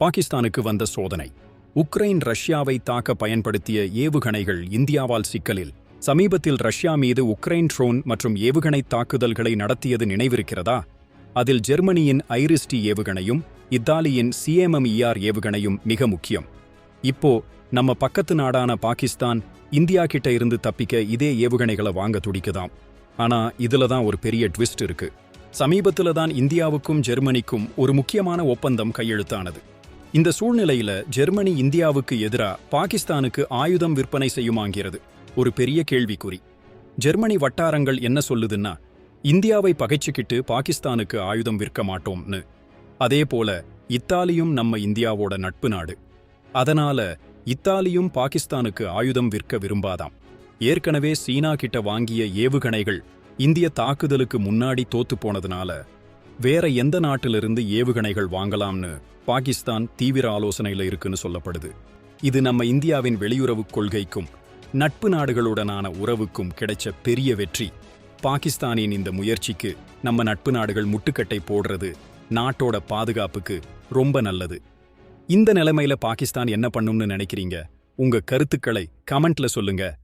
பாகிஸ்தானுக்கு வந்த சோதனை. உக்ரைன் ரஷ்யாவை தாக்க பயன்படுத்திய ஏவுகணைகள் இந்தியாவால் சிக்கலில். சமீபத்தில் ரஷ்யா மீது உக்ரைன் ட்ரோன் மற்றும் ஏவுகணை தாக்குதல்களை நடத்தியது நினைவிருக்கிறதா? அதில் ஜெர்மனியின் ஐரிஸ்டி ஏவுகணையும் இத்தாலியின் சிஎம்எம்இஆர் ஏவுகணையும் மிக முக்கியம். இப்போ நம்ம பக்கத்து நாடான பாகிஸ்தான் இந்தியா கிட்ட இருந்து தப்பிக்க இதே ஏவுகணைகளை வாங்க துடிக்குதாம். ஆனா இதுல தான் ஒரு பெரிய ட்விஸ்ட் இருக்கு. சமீபத்துல தான் இந்தியாவுக்கும் ஜெர்மனிக்கும் ஒரு முக்கியமான ஒப்பந்தம் கையெழுத்தானது. இந்த சூழ்நிலையில ஜெர்மனி இந்தியாவுக்கு எதிரா பாகிஸ்தானுக்கு ஆயுதம் விற்பனை செய்யுமாங்கிறது ஒரு பெரிய கேள்விக்குறி. ஜெர்மனி வட்டாரங்கள் என்ன சொல்லுதுன்னா இந்தியாவை பகைச்சுக்கிட்டு பாகிஸ்தானுக்கு ஆயுதம் விற்க மாட்டோம்னு. அதே போல இத்தாலியும் நம்ம இந்தியாவோட நட்பு நாடு. அதனால இத்தாலியும் பாகிஸ்தானுக்கு ஆயுதம் விற்க விரும்பாதாம். ஏற்கனவே சீனா கிட்ட வாங்கிய ஏவுகணைகள் இந்திய தாக்குதலுக்கு முன்னாடி தோத்து போனதுனால வேற எந்த நாட்டிலிருந்து ஏவுகணைகள் வாங்கலாம்னு பாகிஸ்தான் தீவிர ஆலோசனையில் இருக்குன்னு சொல்லப்படுது. இது நம்ம இந்தியாவின் வெளியுறவுக் கொள்கைக்கும் நட்பு நாடுகளுடனான உறவுக்கும் கிடைச்ச பெரிய வெற்றி. பாகிஸ்தானின் இந்த முயற்சிக்கு நம்ம நட்பு நாடுகள் முட்டுக்கட்டை போடுறது நாட்டோட பாதுகாப்புக்கு ரொம்ப நல்லது. இந்த நிலைமையில பாகிஸ்தான் என்ன பண்ணும்னு நினைக்கிறீங்க? உங்க கருத்துக்களை கமெண்ட்ல சொல்லுங்க.